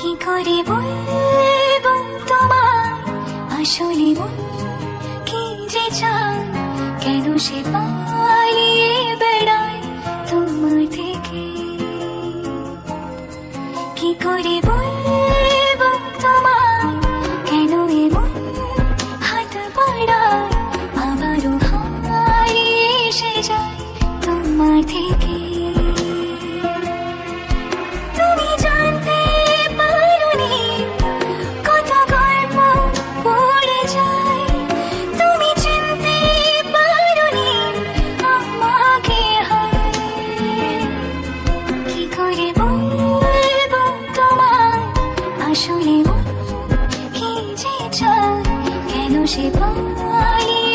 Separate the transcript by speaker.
Speaker 1: কি করে বলব তোমায়? আসলে কি যে চাই কেন সে পালিয়ে বেড়ায় তোমার থেকে? কি করে বলব তোমায়? কেন এমন হাত বাড়ায়? আবারও হারিয়ে এসে যায় তোমার থেকে। আসলে কি যে চল কেন সে পালিয়ে